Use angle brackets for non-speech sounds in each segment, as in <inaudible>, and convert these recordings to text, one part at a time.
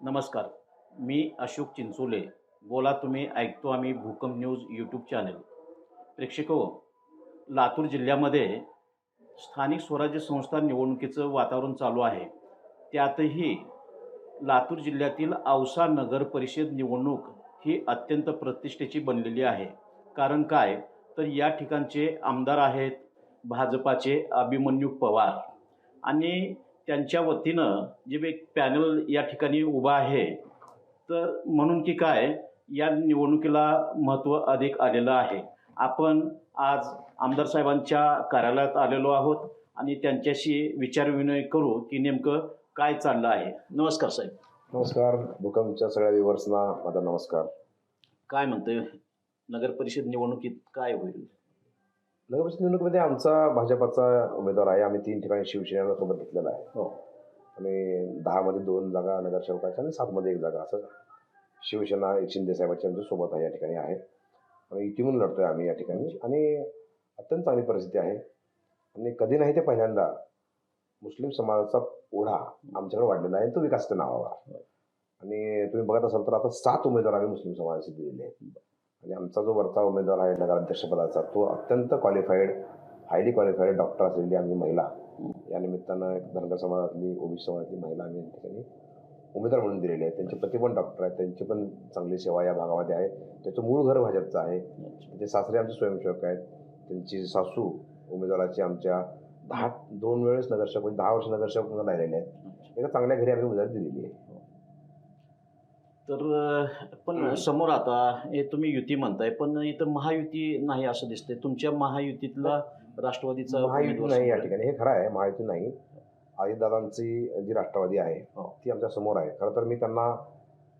नमस्कार मी अशोक चिंचोले. बोला तुम्ही ऐकतो आम्ही भूकंप न्यूज यूट्यूब चॅनल प्रेक्षको लातूर जिल्ह्यामध्ये स्थानिक स्वराज्य संस्था निवडणुकीचं वातावरण चालू आहे. त्यातही लातूर जिल्ह्यातील औसा नगर परिषद निवडणूक ही अत्यंत प्रतिष्ठेची बनलेली आहे. कारण काय? तर या ठिकाणचे आमदार आहेत भाजपाचे अभिमन्यू पवार. आणि त्यांच्या वतीनं जे एक पॅनल या ठिकाणी उभा आहे तर म्हणून की काय या निवडणुकीला महत्त्व अधिक आलेलं आहे. आपण आज आमदार साहेबांच्या कार्यालयात आलेलो आहोत आणि त्यांच्याशी विचारविनिमय करू की नेमकं काय चाललं आहे. नमस्कार साहेब. नमस्कार भूकंपच्या सगळ्या व्ह्युअर्सना माझा नमस्कार. काय म्हणतंय? नगर परिषद निवडणुकीत काय होईल? नगरपरिषद निवडणुकीमध्ये आमचा भाजपाचा उमेदवार आहे. आम्ही तीन ठिकाणी शिवसेनेला सोबत घेतलेला आहे. हो. आणि दहामध्ये दोन जागा नगरसेवकाच्या आणि सातमध्ये एक जागा. असं शिवसेना शिंदे साहेबांची आमच्यासोबत आहे या ठिकाणी आहे. आणि युतीमून लढतोय आम्ही या ठिकाणी. आणि अत्यंत चांगली परिस्थिती आहे. आणि कधी नाही ते पहिल्यांदा मुस्लिम समाजाचा ओढा आमच्याकडे वाढलेला आहे. तो विकासच्या नावावर. आणि तुम्ही बघत असाल तर आता सात उमेदवार आम्ही मुस्लिम समाजाचे दिलेले आहेत. आणि आमचा जो वरचा उमेदवार आहे नगराध्यक्षपदाचा तो अत्यंत क्वालिफाईड हायली क्वालिफाईड डॉक्टर असलेली आम्ही महिला. या निमित्तानं एक धनगर समाजातली ओबीसी समाजातली महिला आम्ही या ठिकाणी उमेदवार म्हणून दिलेले आहेत त्यांचे पती पण डॉक्टर आहेत त्यांची पण चांगली सेवा या भागामध्ये आहे. त्याचं मूळ घर भाजपचं आहे. ते सासरे आमचे स्वयंसेवक आहेत. त्यांची सासू उमेदवाराची आमच्या दहा दोन वेळेस नगरसेवक म्हणजे दहा वर्ष नगरसेवक म्हणून राहिलेले आहेत. एका चांगल्या घरी आम्ही उमेदवारी दिलेली आहे. तर पण समोर आता हे तुम्ही युती म्हणताय पण इथं महायुती नाही असं दिसतंय. तुमच्या महायुतीतला राष्ट्रवादीचा महायुती उमेदवार नाही या. ठिकाणी. हे खरं आहे महायुती नाही. अजितदादांची जी राष्ट्रवादी आहे हो. ती आमच्यासमोर आहे. खरं तर मी त्यांना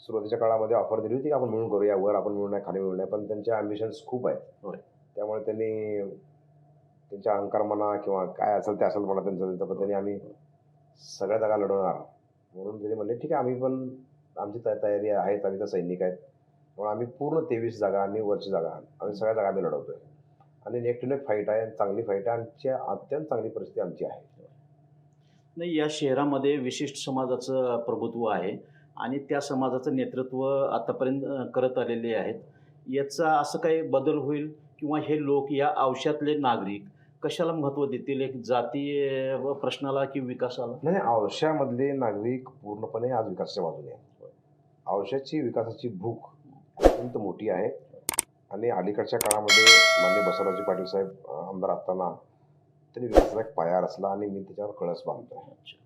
सुरुवातीच्या काळामध्ये ऑफर दिली होती की आपण मिळून करूया वर आपण मिळून नाही खाली मिळून नाही पण त्यांच्या अम्बिशन्स खूप आहेत. होय. त्यामुळे त्यांनी त्यांच्या अहंकार म्हणा किंवा काय असेल ते असेल म्हणा त्यांचं त्यांच्या पद्धतीने आम्ही सगळ्या जागा लढवणार. म्हणून त्यांनी म्हणले ठीक आहे आम्ही पण आमची तया- तयारी आहेच आम्ही तर सैनिक आहेत. म्हणून आम्ही पूर्ण तेवीस जागा आणि वरची जागा आम्ही सगळ्या जागा आम्ही लढवतोय. आणि नेक टू नेक फाईट आहे चांगली फाईट आहे. आणि अत्यंत चांगली परिस्थिती आमची आहे. नाही या शहरामध्ये विशिष्ट समाजाचं प्रभुत्व आहे. आणि त्या समाजाचं नेतृत्व आतापर्यंत करत आलेले आहेत. याचा असं काही बदल होईल? किंवा हे लोक या औषधातले नागरिक कशाला महत्त्व देतील? एक जाती प्रश्नाला की विकासाला? नाही औषधामधले नागरिक पूर्णपणे आज विकासाच्या बाजूने आहेत. औषधाची विकासाची भूक अत्यंत मोठी आहे. आणि अलीकडच्या काळामध्ये माननीय बसवराजी पाटील साहेब आमदार असताना त्यांनी विकासाचा एक पाया रचला आणि मी त्याच्यावर कळस बांधतोय.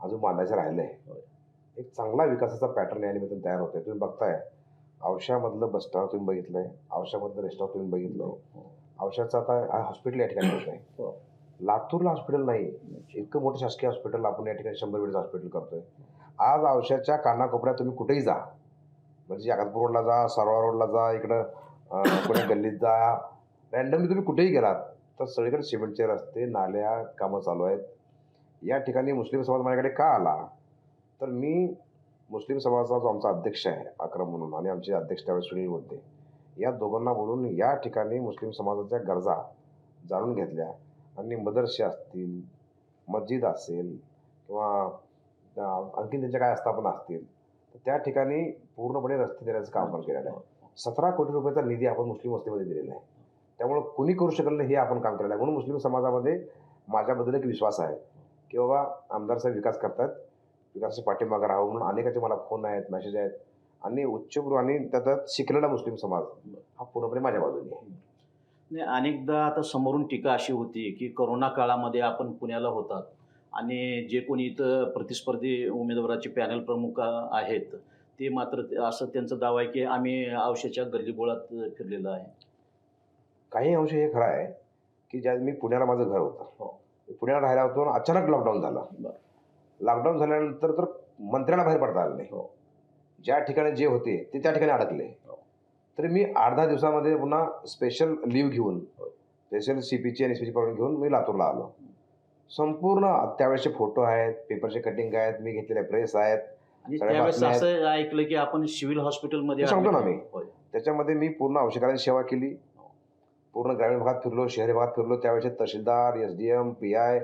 अजून बांधायचं राहिलंय. होय. एक चांगला विकासाचा पॅटर्न या निमित्तानं तयार होतोय. तुम्ही बघताय औषधामधलं बस स्टॉप तुम्ही बघितलंय औषधामधलं रेस्टॉरंट तुम्ही बघितलंय औषधाचं आता हॉस्पिटल या ठिकाणी होत आहे हो. लातूरला हॉस्पिटल नाही. इतकं मोठं शासकीय हॉस्पिटल आपण या ठिकाणी शंभर बेडचं हॉस्पिटल करतोय. आज औषधाच्या कानाकोपऱ्यात तुम्ही कुठेही जा. म्हणजे जगतपूर रोडला जा सारोळा रोडला जा इकडं पुणे गल्लीत जा. रॅन्डमली तुम्ही कुठेही गेलात तर सगळीकडे सिमेंटचे रस्ते नाल्या कामं चालू आहेत. या ठिकाणी मुस्लिम समाज माझ्याकडे का आला? तर मी मुस्लिम समाजाचा जो आमचा अध्यक्ष आहे अक्रम म्हणून आणि आमचे अध्यक्ष त्यावेळेस सुनील होते या दोघांना बोलून या ठिकाणी मुस्लिम समाजाच्या गरजा जाणून घेतल्या. आणि मदरसे असतील मस्जिद असेल किंवा आणखीन त्यांच्या काय आस्थापना असतील तर त्या ठिकाणी पूर्णपणे रस्ते देण्याचं काम आपण केलेलं आहे. सतरा कोटी रुपयाचा निधी आपण मुस्लिम वस्तीमध्ये दिलेला आहे. त्यामुळं कुणी करू शकत नाही हे आपण काम केलेलं आहे. म्हणून मुस्लिम समाजामध्ये माझ्याबद्दल एक विश्वास आहे की बाबा आमदार साहेब विकास करतात विकासाच्या पाठीमागं राहावं म्हणून अनेकाचे मला फोन आहेत मेसेज आहेत. आणि उच्चभ्रू आणि त्यात शिकलेला मुस्लिम समाज हा पूर्णपणे माझ्या बाजूने आहे. नाही अनेकदा आता समोरून टीका अशी होती की करोना काळामध्ये आपण पुण्याला होतात. आणि जे कोणी इथं प्रतिस्पर्धी उमेदवाराचे पॅनल प्रमुख आहेत ते मात्र ते- असं त्यांचा दावा आहे की आम्ही औषधाच्या गल्लीबोळात फिरलेलं आहे काही अंश हे खरं आहे की ज्या मी पुण्याला माझं घर होतं हो. पुण्याला राहायला होतो आणि अचानक लॉकडाऊन झालं बरं. लॉकडाऊन झाल्यानंतर तर मंत्र्याला बाहेर पडता आलं नाही हो. ज्या ठिकाणी जे होते ते त्या ठिकाणी अडकले हो. तरी मी आठ दहा दिवसामध्ये पुन्हा स्पेशल लीव घेऊन. स्पेशल सी पीची आणि एस पीची घेऊन मी लातूरला आलो संपूर्ण त्यावेळेचे फोटो आहेत पेपरचे कटिंग आहेत मी घेतलेले प्रेस आहेत आणि सगळ्या त्यावेळेस बातम्या असं ऐकलं की आपण सिव्हिल हॉस्पिटलमध्ये सांगतो ना मी. होय. त्याच्यामध्ये मी पूर्ण औषधांची सेवा केली. पूर्ण ग्रामीण भागात फिरलो शहरी भागात फिरलो. त्यावेळेचे तहसीलदार S D M P I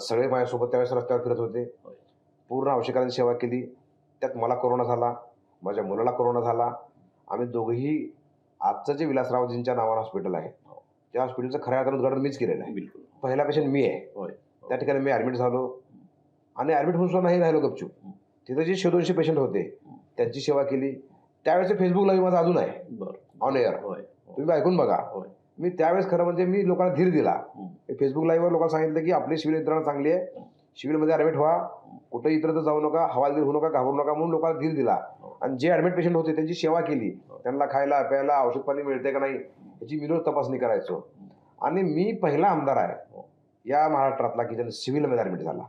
सगळे माझ्यासोबत त्यावेळेस रस्त्यावर फिरत होते. होय. पूर्ण औषधांची सेवा केली. त्यात मला कोरोना झाला माझ्या मुलाला कोरोना झाला. आम्ही दोघंही आजचं जे विलासरावजींच्या नावानं हॉस्पिटल आहे त्या हॉस्पिटलचं खऱ्या अर्थानं उद्घाटन मीच केलेलं आहे. बिलकुल. पहिला पेशंट मी आहे. होय. त्या ठिकाणी मी ॲडमिट झालो. आणि ॲडमिट होऊन सुद्धा नाही राहिलो गपचूप. तिथं जे शे दोनशे पेशंट होते त्यांची सेवा केली. त्यावेळेस फेसबुक लाईव्ह माझा अजून आहे. ऑन एअर होय. तुम्ही ऐकून बघा. मी त्यावेळेस खरं म्हणजे मी लोकांना धीर दिला. हं. फेसबुक लाईव्हवर लोकांना सांगितलं की आपली सिव्हिल यंत्रणा चांगली आहे. सिव्हिलमध्ये ॲडमिट व्हा. कुठं इतर जाऊ नका हवालदिल होऊ नका घाबरू नका म्हणून लोकांना धीर दिला. आणि जे ॲडमिट पेशंट होते त्यांची सेवा केली. त्यांना खायला प्यायला औषध पाणी मिळते का नाही याची रोज तपासणी करायचो. आणि मी पहिला आमदार आहे. या महाराष्ट्रातला की ज्यांना सिव्हिलमध्ये ॲडमिट झाला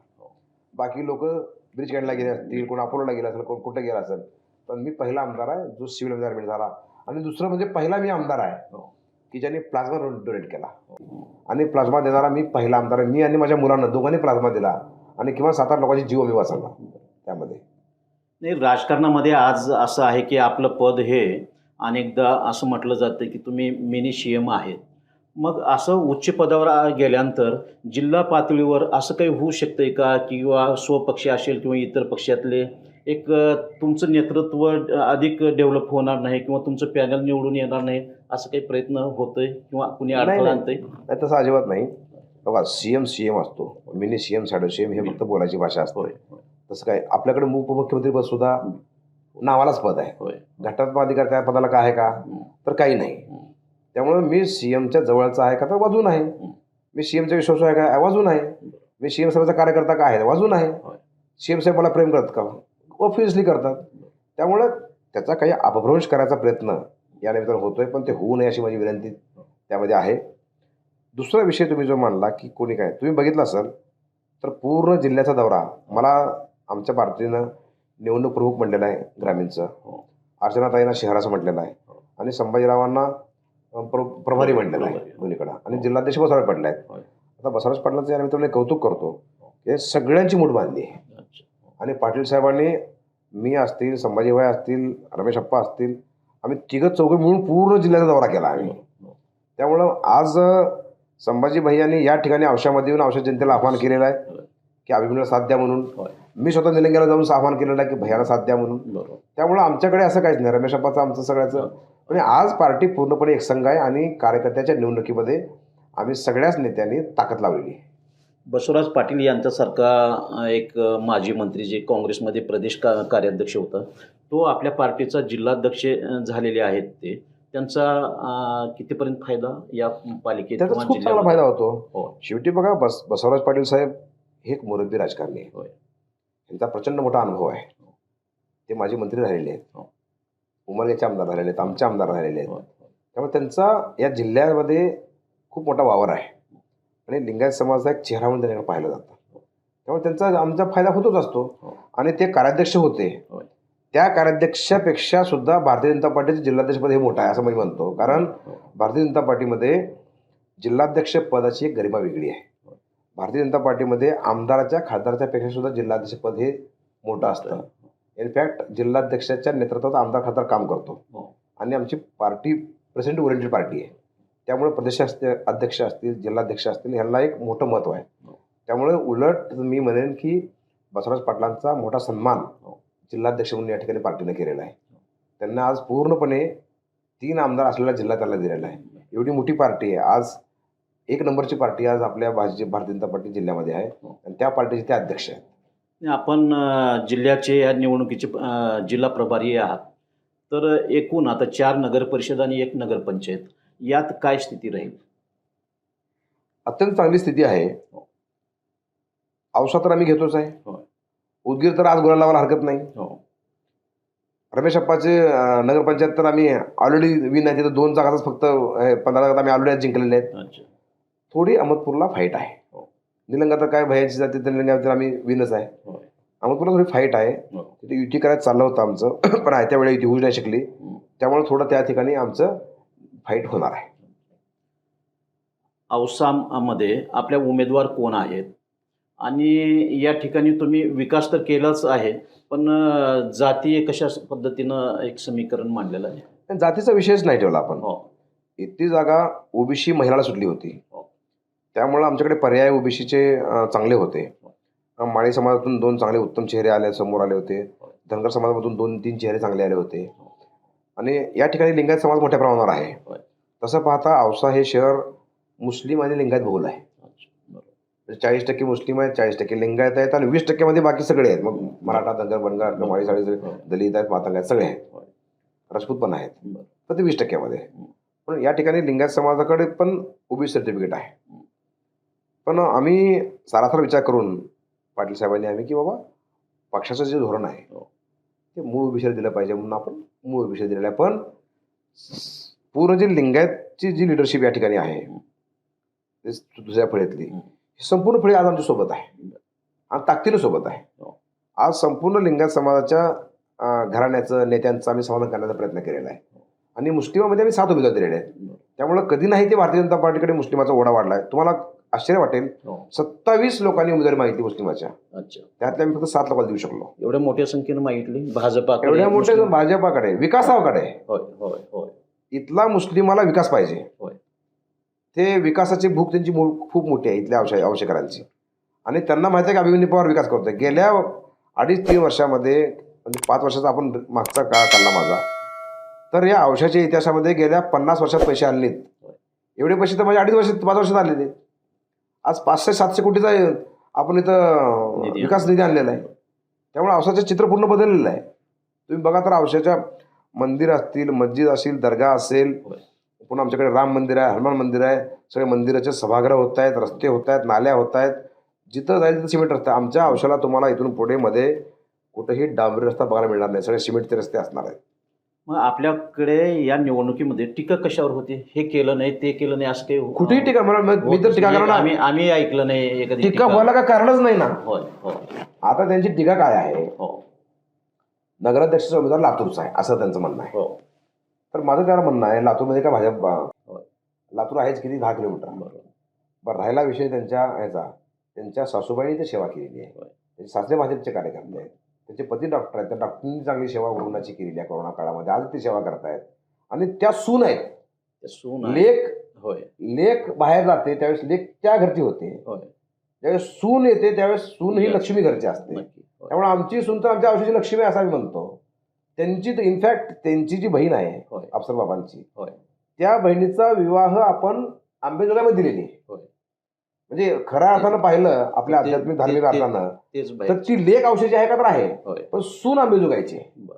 बाकी लोक ब्रिज गँडला गेले असतील कोण अपोलोला गेला असेल कोण कुठं गेला असेल पण मी पहिला आमदार आहे जो सिव्हिलमध्ये ॲडमिट झाला. आणि दुसरं म्हणजे पहिला मी आमदार आहे की ज्यांनी प्लाझ्मा डोनेट केला. आणि प्लाझ्मा देणारा मी पहिला आमदार आहे. मी आणि माझ्या मुलांना दोघांनी प्लाझ्मा दिला आणि किंवा सात आठ लोकांची जीव मी वाचवला त्यामध्ये. नाही राजकारणामध्ये आज असं आहे की आपलं पद हे अनेकदा असं म्हटलं जातं की तुम्ही मिनी सी एम आहेत. मग असं उच्च पदावर गेल्यानंतर जिल्हा पातळीवर असं काही होऊ शकतंय का? किंवा स्वपक्षी असेल किंवा इतर पक्षातले एक तुमचं नेतृत्व अधिक डेव्हलप होणार नाही किंवा तुमचं पॅनल निवडून येणार नाही असं काही प्रयत्न होतोय किंवा कुणी अडथळा नाही. आणतंय? नाही तसं अजिबात नाही. बघा सी एम सी एम असतो. Mini C M shadow C M हे फक्त बोलायची भाषा असते. तसं काय आपल्याकडे उपमुख्यमंत्री पद सुद्धा नावालाच पद आहे. घटनात्मक अधिकार त्या पदाला काय आहे का? तर काही नाही. त्यामुळे मी सी एमच्या जवळचा आहे का तर वाजून आहे. मी सी एमचा विश्वास आहे का? वाजून आहे. मी सी एम साहेबाचा कार्यकर्ता का आहे? वाजून आहे. सी एम साहेब मला प्रेम करतात का? ऑब्व्हियसली करतात. त्यामुळं त्याचा काही अपभ्रंश करायचा प्रयत्न या निमित्तानं होतोय पण ते होऊ नये अशी माझी विनंती त्यामध्ये आहे. दुसरा विषय तुम्ही जो मांडला की कोणी काय तुम्ही बघितलं असाल तर पूर्ण जिल्ह्याचा दौरा मला आमच्या पार्टीनं निवडणूक प्रमुख म्हणलेलं आहे ग्रामीणचं. हो. अर्चनाताईंना शहराचं म्हटलेलं आहे. आणि संभाजीरावांना प्रभारी म्हणलेलं आहे. दोन्हीकडं. आणि जिल्हाध्यक्ष बसवराज पडले आहेत. आता बसवराज पाटलांचं या निमित्ताने कौतुक करतो हे. सगळ्यांची मूठ बांधली आहे. आणि पाटील साहेबांनी मी असतील संभाजीभाई असतील रमेश अप्पा असतील आम्ही तिघं चौघे मिळून पूर्ण जिल्ह्याचा दौरा केला आम्ही. त्यामुळं आज संभाजी भैयांनी या ठिकाणी औषधामध्ये येऊन औषध जनतेला आव्हान केलेलं आहे की अभिमन्यूला साथ द्या म्हणून. मी स्वतः निलंग्याला जाऊन आव्हान केलेलं आहे की भैयाला साथ द्या म्हणून. त्यामुळं आमच्याकडे असं काहीच नाही. रमेश अप्पाचं आमचं सगळ्याचं. म्हणजे आज पार्टी पूर्णपणे एकसंघ आहे आणि कार्यकर्त्याच्या निवडणुकीमध्ये आम्ही सगळ्याच नेत्यांनी ताकद लावलेली आहे. बसवराज पाटील यांच्यासारखा एक माजी मंत्री जे काँग्रेसमध्ये प्रदेश का कार्याध्यक्ष होता तो आपल्या पार्टीचा जिल्हाध्यक्ष झालेले आहेत ते. त्यांचा कितीपर्यंत फायदा या पालिकेत खूप चांगला? फायदा होतो. हो. शेवटी बघा बस बसवराज पाटील साहेब हे एक मुरब्बी राजकारणी आहे होय. त्यांचा प्रचंड मोठा अनुभव आहे. ते माजी मंत्री झालेले आहेत. हो. उमरग्याचे आमदार झालेले आहेत आमचे आमदार झालेले आहेत. होय. त्यामुळे त्यांचा या जिल्ह्यामध्ये खूप मोठा वावर आहे. आणि लिंगायत समाजाचा एक चेहरा म्हणून त्यांना पाहिलं जातं. त्यामुळे त्यांचा आमचा फायदा होतोच असतो. हो. आणि ते कार्याध्यक्ष होते. त्या कार्याध्यक्षापेक्षा सुद्धा भारतीय जनता पार्टीचे जिल्हाध्यक्षपद हे मोठं आहे असं मी म्हणतो. कारण हो. भारतीय जनता पार्टीमध्ये जिल्हाध्यक्ष पदाची एक गरिमा वेगळी आहे. भारतीय जनता पार्टीमध्ये आमदाराच्या खासदाराच्या पेक्षा सुद्धा जिल्हाध्यक्ष पद हे मोठं असतं. इनफॅक्ट जिल्हाध्यक्षाच्या नेतृत्वात आमदार खासदार काम करतो. हो. आणि आमची पार्टी प्रेसिडेंट ओरिएंटेड पार्टी आहे. त्यामुळे प्रदेश अध्यक्ष असतील जिल्हाध्यक्ष असतील ह्यांना एक मोठं महत्त्व आहे. हो. त्यामुळे उलट मी म्हणेन की बसवराज पाटलांचा मोठा सन्मान हो. जिल्हाध्यक्ष म्हणून या ठिकाणी पार्टीने केलेला आहे. त्यांना आज पूर्णपणे तीन आमदार असलेला जिल्हा त्याला दिलेला आहे. एवढी मोठी पार्टी आहे. आज एक नंबरची पार्टी आज आपल्या भाजी भारतीय जनता पार्टी जिल्ह्यामध्ये आहे. आणि त्या पार्टीचे ते अध्यक्ष आहेत. आपण जिल्ह्याचे या निवडणुकीचे जिल्हा प्रभारी आहात. तर एकूण आता चार नगर परिषद आणि एक नगरपंचायत यात काय स्थिती राहील? अत्यंत चांगली स्थिती आहे. हो. औषध तर आम्ही घेतोच आहे. होय. उदगीर तर आज गुलाल लावायला हरकत नाही. हो. रमेश अप्पाचे नगरपंचायत तर आम्ही ऑलरेडी विन आहे. तिथं दोन जागाच फक्त पंधरा जागा आम्ही ऑलरेडी जिंकलेल्या आहेत. थोडी अहमदपूरला फाईट आहे. हो. निलंगा तर काय भयाची जाते तर आम्ही विनच आहे. होय. अहमदपूरला थोडी फाईट आहे. हो. तिथे युती करायचं चाललं होतं आमचं. <clears throat> पण आयत्या वेळी युती होऊ नाही शकली. त्यामुळे थोडं त्या ठिकाणी आमचं फाईट होणार आहे. औसामध्ये आपल्या उमेदवार कोण आहेत? आणि या ठिकाणी तुम्ही विकास तर केलाच आहे पण अ, जातीय कशा पद्धतीनं एक समीकरण मांडलेलं आहे? जातीचा विषयच नाही ठेवला आपण. हो. इतकी जागा ओबीसी महिलाला सुटली होती. हो. त्यामुळं आमच्याकडे पर्याय ओबीसीचे चांगले होते. माळी समाजातून दोन चांगले उत्तम चेहरे आले समोर आले होते. धनगर समाजामधून दोन तीन चेहरे चांगले आले होते. आणि या ठिकाणी लिंगायत समाज मोठ्या प्रमाणावर आहे. तसं पाहता औसा हे शहर मुस्लिम आणि लिंगायत बहुल आहे. म्हणजे चाळीस टक्के मुस्लिम आहेत चाळीस टक्के लिंगायत आहेत आणि वीस टक्क्यामध्ये बाकी सगळे आहेत. मग मराठा धनगर बनगर माळी साळी दलित आहेत मातंग आहेत सगळे आहेत. राजपूत पण आहेत. तर पण ते वीस टक्क्यामध्ये. पण या ठिकाणी लिंगायत समाजाकडे पण ओबीसी सर्टिफिकेट आहे. पण आम्ही सारासार विचार करून पाटील साहेबांनी आम्ही की बाबा पक्षाचं जे धोरण आहे हो. ते मूळ विषय दिलं पाहिजे म्हणून आपण मूळ विषय दिलेला आहे. पण पूर्ण जी लिंगायतची जी लिडरशिप या ठिकाणी आहे दुसऱ्या फळीतली. ही संपूर्ण फळी आज आमच्यासोबत आहे. आणि ताकदीनं सोबत आहे. हो. आज संपूर्ण लिंगायत समाजाच्या घराण्याचं नेत्यांचं आम्ही समाधान करण्याचा प्रयत्न केलेला आहे. आणि मुस्लिमामध्ये आम्ही सात उमेदवार दिलेले आहेत. त्यामुळं कधी नाही ते भारतीय जनता पार्टीकडे मुस्लिमाचा ओढा वाढला आहे तुम्हाला आश्चर्य वाटेल. हो. सत्तावीस लोकांनी उमेदवारी मागितली मुस्लिमाच्या. अच्छा. त्यातल्या आम्ही फक्त सात लोकांना देऊ शकलो. एवढ्या मोठ्या संख्येनं मागितली? भाजपा एवढ्या मोठ्या भाजपाकडे विकासाकडे. होय होय होय. इथला मुस्लिमाला विकास पाहिजे. होय. ते विकासाची भूक त्यांची मो- खूप मोठी आहे इथल्या आवश्यक आवश्यकरांची आणि त्यांना माहिती आहे की अभिमन्यू पवार विकास करतोय. गेल्या अडीच तीन वर्षामध्ये म्हणजे पाच वर्षाचा आपण मागचा काळ काढला माझा तर या औषधाच्या इतिहासामध्ये गेल्या पन्नास वर्षात पैसे होय. एवढे पैसे तर माझ्या अडीच वर्षात पाच वर्षात आलेले आज पाचशे सातशे कोटीचा आपण इथं. विकास निधी आणलेला आहे. त्यामुळे औषधाचं चित्र पूर्ण बदललेलं आहे. तुम्ही बघा तर औषधाच्या मंदिर असतील मस्जिद असेल दर्गा असेल. पुन्हा आमच्याकडे राम मंदिर आहे हनुमान मंदिर आहे. सगळे मंदिराचे सभागृह होत आहेत रस्ते होत आहेत नाल्या होत आहेत. जिथं जाईल तिथं सिमेंट रस्ते. आमच्या औषधाला तुम्हाला इथून पुढे मध्ये कुठेही डांबरी रस्ता बघायला मिळणार नाही. सगळे सिमेंटचे रस्ते असणार आहेत. मग आपल्याकडे या निवडणुकीमध्ये टीका कशावर होती? हे केलं नाही ते केलं नाही असं काही हो- कुठेही टीका मला मी तर टीका करणार. आम्ही आम्ही ऐकलं नाही एखादी टीका व्हायला काय कारणच नाही ना? होय होय आता त्यांची टीका काय आहे? हो. नगराध्यक्षाचा उमेदवार लातूरचा आहे असं त्यांचं म्हणणं आहे. हो. तर माझं त्याला म्हणणं आहे लातूरमध्ये काय भाजप. लातूर आहेच किती? दहा किलोमीटर. बरं राहिला विषय त्यांच्या ह्याचा. त्यांच्या सासूबाईंनी ते सेवा केलेली आहे. सासरे भाजपचे कार्यकर्ते आहेत. त्यांचे पती डॉक्टर आहेत. त्या डॉक्टरांनी चांगली सेवा कोरोनाची केलेली आहे कोरोना काळामध्ये. आज ते सेवा करतायत. आणि त्या सून आहेत. सून. लेख होय. लेख बाहेर जाते त्यावेळेस लेख त्या घरची होते. होय. ज्यावेळेस सून येते त्यावेळेस सून ही. लक्ष्मी घरची असते. त्यामुळे आमची सून तर आमच्या औषधी लक्ष्मी आहे असं आम्ही म्हणतो. त्यांची इनफॅक्ट त्यांची जी बहीण आहे अफसर बाबांची होय. त्या बहिणीचा विवाह आपण आंबेजोगाईमध्ये दिलेली आहे. म्हणजे खऱ्या अर्थानं पाहिलं आपल्या ते- आध्यात्मिक ते- धार्मिक ते- अर्थानं तेच तर ती लेख औषधी आहे का तर आहे. होय पण सून आंबेजोगाईची. आहे. बरं.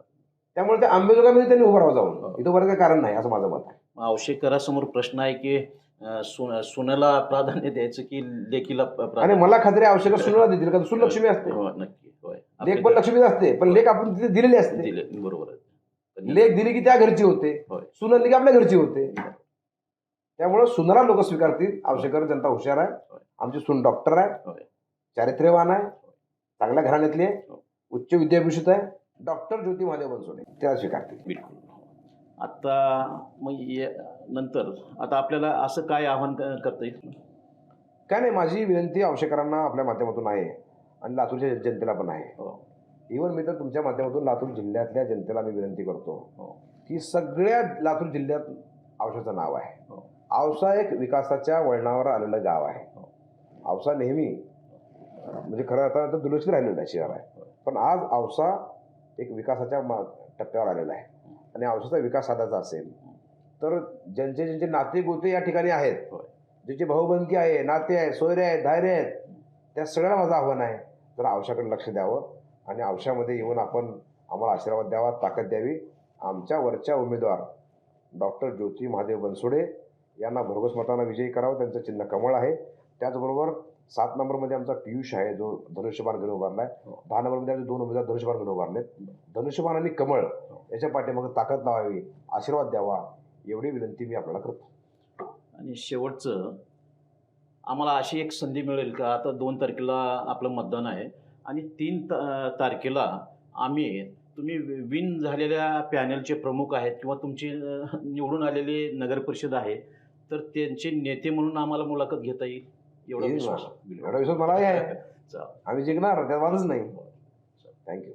त्यामुळे त्या आंबेजोगाईमध्ये त्यांनी उभं राहावं जाऊन. हो. इथं बरं काही कारण नाही असं माझं मत आहे. मग औषधकरासमोर प्रश्न आहे की अं, सु- सुनेला प्राधान्य द्यायचं की लेकीला प- आणि प्राधान्य मला खात्री आवश्यक सुनाला देतील का सून लक्ष्मी असते. हो, नक्की. होय. लेख पण लक्ष्मीच असते पण लेख आपण तिथे दिलेली असते. दिले बरोबर आहे. लेख दिली की त्या घरची होते. होय. सुन आली की आपल्या घरची होते. त्यामुळे सुनाला लोक स्वीकारतील. आवश्यकर जनता हुशार आहे. आमची सून डॉक्टर आहे. चारित्र्यवान आहे. चांगल्या घराण्यातली आहे. उच्च विद्याभूषित आहे. डॉक्टर ज्योती महादेव बनसोडे त्याला स्वीकारतील. बिलकुल. आता मग नंतर आता आपल्याला असं काय आव्हान करता येईल? काय नाही माझी विनंती आवश्यकरांना आपल्या माध्यमातून आहे. आणि लातूरच्या जनतेला पण आहे. हो. इव्हन मी तर तुमच्या माध्यमातून लातूर जिल्ह्यातल्या जनतेला मी विनंती करतो हो. की सगळ्या लातूर जिल्ह्यात औषधाचं नाव आहे. औसा एक विकासाच्या वळणावर आलेलं गाव आहे. हो. औसा नेहमी म्हणजे खरं आता आता दुर्लक्षित राहिलेलं आहे शहर आहे पण आज औसा एक विकासाच्या मा टप्प्यावर आलेला आहे. आणि औसाचा विकास साधायचा असेल तर ज्यांचे ज्यांचे नाते गोते या ठिकाणी आहेत. ज्यांची भाऊबंदकी आहे नाते आहे सोयरे आहेत धायरे आहेत त्या सगळ्याला माझं आव्हान आहे. तर औषाकडे लक्ष द्यावं आणि औषधामध्ये येऊन आपण आम्हाला आशीर्वाद द्यावा ताकद द्यावी. आमच्या वरच्या उमेदवार डॉक्टर ज्योती महादेव बनसोडे यांना भरघोस मतानं विजयी करावं त्यांचं चिन्ह कमळ आहे. त्याचबरोबर सात नंबरमध्ये आमचा पियुष आहे जो धनुष्यबाण घेऊन उभारला आहे हो. दहा नंबरमध्ये आमचे दोन उमेदवार धनुष्यबाण घेऊन उभारलेत. धनुष्यबाण आणि कमळ याच्या पाठीमागे ताकद लावावी आशीर्वाद द्यावा एवढी विनंती मी आपल्याला करतो. आणि शेवटचं आम्हाला अशी एक संधी मिळेल का? आता दोन तारखेला आपलं मतदान आहे आणि तीन तारखेला आम्ही तुम्ही विन झालेल्या पॅनलचे प्रमुख आहेत किंवा तुमची निवडून आलेले नगर परिषद आहे तर त्यांचे नेते म्हणून आम्हाला मुलाखत घेता येईल एवढा विश्वास. एवढा विश्वास मलाही आहे. <laughs> आम्ही जिंकणार त्यात वादच नाही. थँक्यू